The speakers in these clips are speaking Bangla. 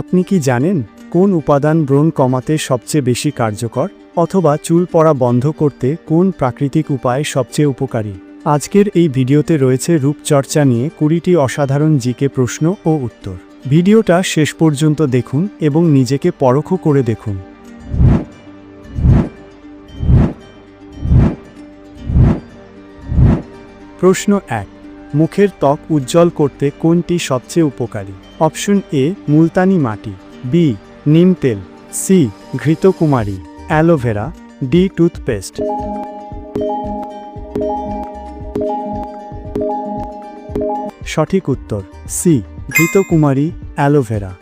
আপনি কি জানেন কোন উপাদান ব্রণ কমাতে সবচেয়ে বেশি কার্যকর, অথবা চুল পড়া বন্ধ করতে কোন প্রাকৃতিক উপায় সবচেয়ে উপকারী? আজকের এই ভিডিওতে রয়েছে রূপচর্চা নিয়ে কুড়িটি অসাধারণ জিকে প্রশ্ন ও উত্তর। ভিডিওটা শেষ পর্যন্ত দেখুন এবং নিজেকে পরখ করে দেখুন। প্রশ্ন এক, মুখের ত্বক উজ্জ্বল করতে কোনটি সবচেয়ে উপকারী? অপশন এ, মুলতানি মাটি, বি, নিম তেল, সি, ঘৃতকুমারী অ্যালোভেরা ডি, টুথপেস্ট। সঠিক উত্তর, সি, ঘৃতকুমারী অ্যালোভেরা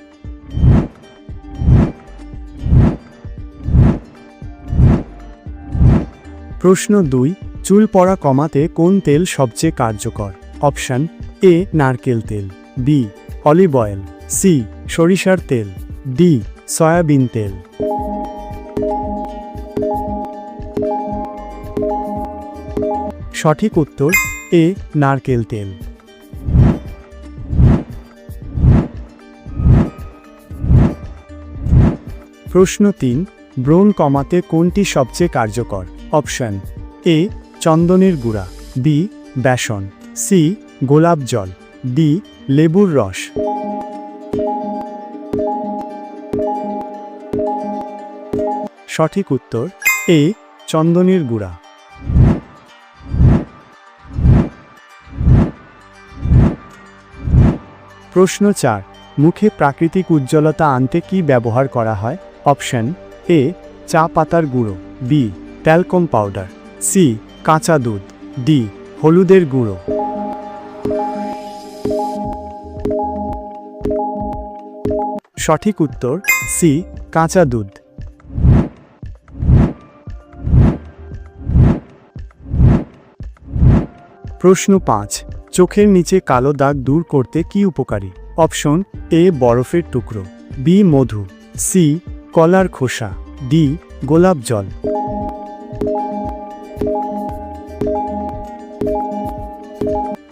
প্রশ্ন দুই, চুল পড়া কমাতে কোন তেল সবচেয়ে কার্যকর? অপশন, এ, নারকেল তেল, বি অলিভ অয়েল সি সরিষার তেল ডি সয়াবিন তেল। সঠিক উত্তর এ নারকেল তেল। প্রশ্ন তিন ব্রণ কমাতে কোনটি সবচেয়ে কার্যকর? অপশন এ চন্দনের গুঁড়া বি বেসন সি গোলাপ জল। ডি লেবুর রস। সঠিক উত্তর, এ, চন্দনের গুঁড়া। প্রশ্ন চার, মুখে প্রাকৃতিক উজ্জ্বলতা আনতে কি ব্যবহার করা হয়? অপশন, এ, চা পাতার গুঁড়ো, বি, ট্যালকম পাউডার, সি, কাঁচা দুধ, ডি, হলুদের গুঁড়ো। সঠিক উত্তর, সি, কাঁচা দুধ। প্রশ্ন পাঁচ, চোখের নিচে কালো দাগ দূর করতে কি উপকারী? অপশন, এ, বরফের টুকরো। বি, মধু। সি, কলার খোসা। ডি, গোলাপ জল।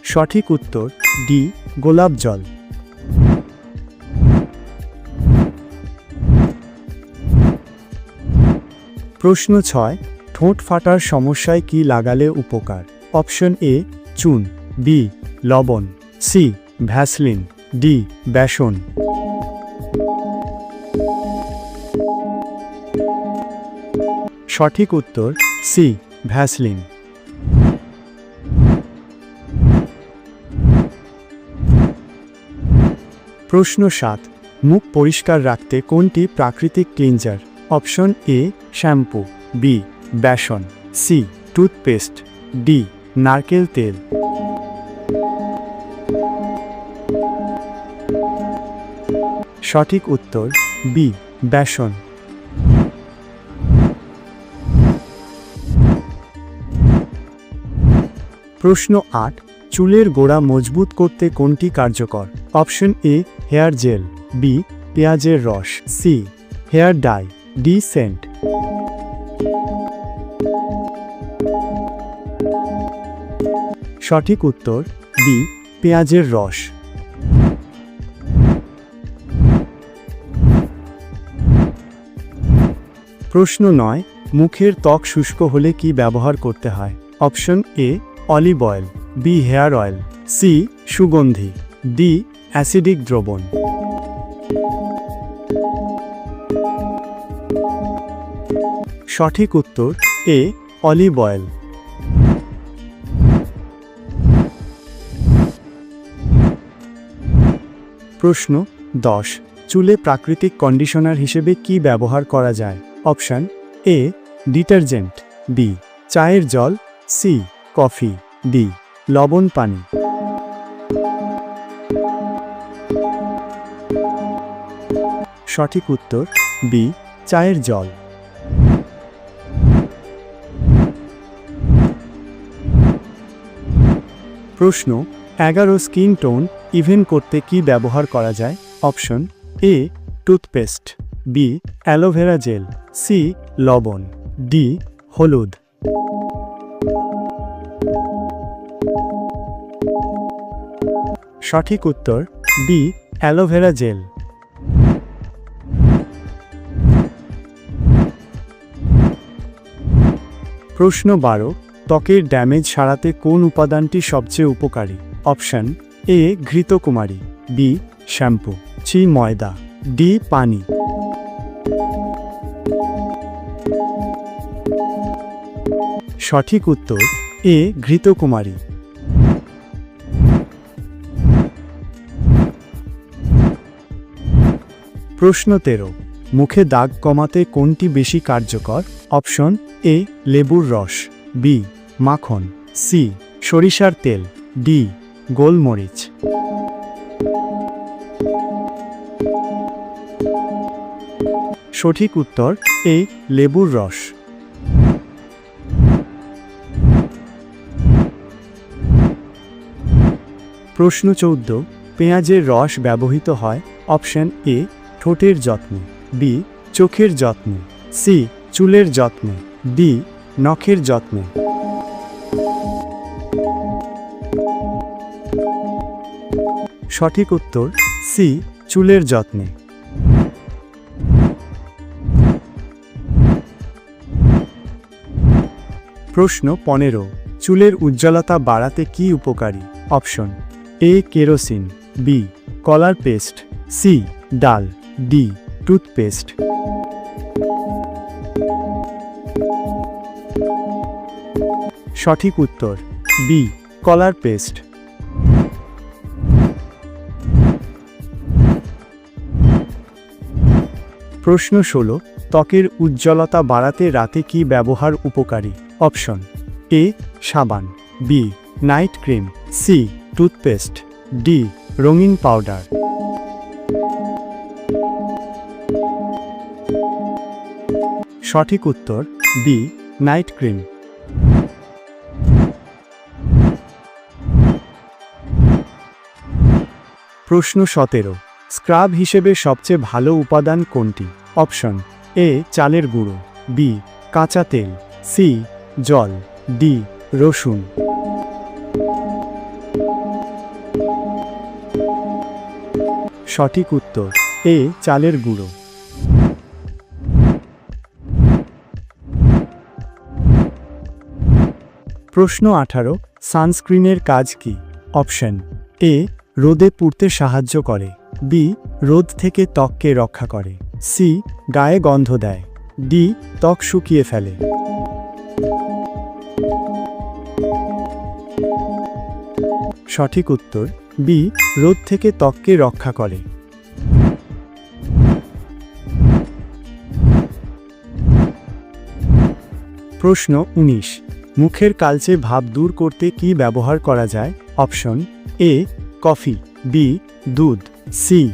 সঠিক উত্তর, ডি, গোলাপ জল। প্রশ্ন ছয়, ঠোঁট ফাটার সমস্যায় কি লাগালে উপকার? অপশন এ, চুন। বি, লবণ। C, Vaseline. ডি, বেসন। সঠিক উত্তর, সি, ভ্যাসলিন। প্রশ্ন সাত, মুখ পরিষ্কার রাখতে কোনটি প্রাকৃতিক cleanser? Option A shampoo, B besan, C toothpaste, D নারকেল তেল। সঠিক উত্তর, বি বেসন। প্রশ্ন আট, চুলের গোড়া মজবুত করতে কোনটি কার্যকর? Option A, hair gel, B পেঁয়াজের রস, C hair dye. D scent সঠিক উত্তর বি পেঁয়াজের রস। প্রশ্ন নয়, মুখের ত্বক শুষ্ক হলে কি ব্যবহার করতে হয়? Option A olive oil B hair oil C সুগন্ধি ডি অ্যাসিডিক দ্রবণ। সঠিক উত্তর, এ, অলিভ অয়েল। প্রশ্ন দশ, চুলে প্রাকৃতিক কন্ডিশনার হিসেবে কি ব্যবহার করা যায়? অপশন, এ, ডিটারজেন্ট, বি, চায়ের জল, সি, কফি, ডি, লবণ পানি। সঠিক উত্তর, বি, চায়ের জল। প্রশ্ন, এগারো স্কিন টোন ইভেন করতে কি ব্যবহার করা যায়? Option, A, toothpaste, B, aloe vera gel, C, লবণ, ডি, হলুদ। সঠিক উত্তর, বি, অ্যালোভেরা জেল। প্রশ্ন বারো ত্বকের ড্যামেজ সারাতে কোন উপাদানটি সবচেয়ে উপকারী? অপশন এ, ঘৃতকুমারী, বি, শ্যাম্পু, সি, ময়দা ডি পানি। সঠিক উত্তর এ, ঘৃতকুমারী। প্রশ্ন তেরো, মুখে দাগ কমাতে কোনটি বেশি কার্যকর? অপশন এ, লেবুর রস, বি মাখন সি সরিষার তেল ডি গোলমরিচ। সঠিক উত্তর এ লেবুর রস। প্রশ্ন চৌদ্দ, পেঁয়াজের রস ব্যবহৃত হয়, অপশন এ ঠোঁটের যত্ন বি চোখের যত্ন সি চুলের যত্ন ডি নখের যত্নে। সঠিক উত্তর সি, চুলের যত্নে। প্রশ্ন পনেরো, চুলের উজ্জ্বলতা বাড়াতে কি উপকারী? অপশন এ, কেরোসিন, বি, কলার পেস্ট, সি, ডাল, ডি, টুথপেস্ট। সঠিক উত্তর বি, কলার পেস্ট। প্রশ্ন ষোলো, ত্বকের উজ্জ্বলতা বাড়াতে রাতে কি ব্যবহার উপকারী? অপশন এ, সাবান, B, night cream, C, toothpaste, D, রঙিন পাউডার। সঠিক উত্তর, বি, নাইট ক্রিম। প্রশ্ন সতেরো স্ক্রাব হিসেবে সবচেয়ে ভালো উপাদান কোনটি? অপশন এ, চালের গুঁড়ো, বি, কাঁচা তেল, সি, জল, ডি, রসুন। সঠিক উত্তর, এ, চালের গুঁড়ো। প্রশ্ন আঠারো, সানস্ক্রিনের কাজ কি? অপশন এ, রোদে পুড়তে সাহায্য করে। বি, রোদ থেকে ত্বককে রক্ষা করে। সি, গায়ে গন্ধ দেয়। ডি, ত্বক শুকিয়ে ফেলে। সঠিক উত্তর, বি, রোদ থেকে ত্বককে রক্ষা করে। প্রশ্ন উনিশ, মুখের কালচে ভাব দূর করতে কি ব্যবহার করা যায়? অপশন, এ, কফি, বি, দুধ। সি,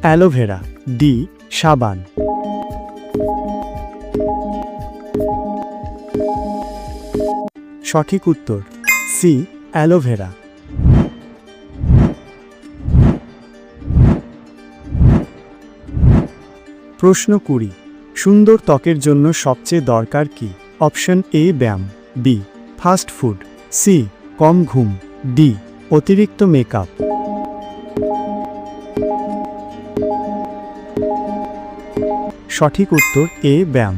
অ্যালোভেরা, ডি, সাবান। সঠিক উত্তর, সি, অ্যালোভেরা। প্রশ্ন কুড়ি, সুন্দর ত্বকের জন্য সবচেয়ে দরকার কি? অপশন এ, ব্যায়াম, বি, ফাস্ট ফুড, সি, কম ঘুম, ডি, অতিরিক্ত মেকআপ। সঠিক উত্তর এ ব্যায়াম।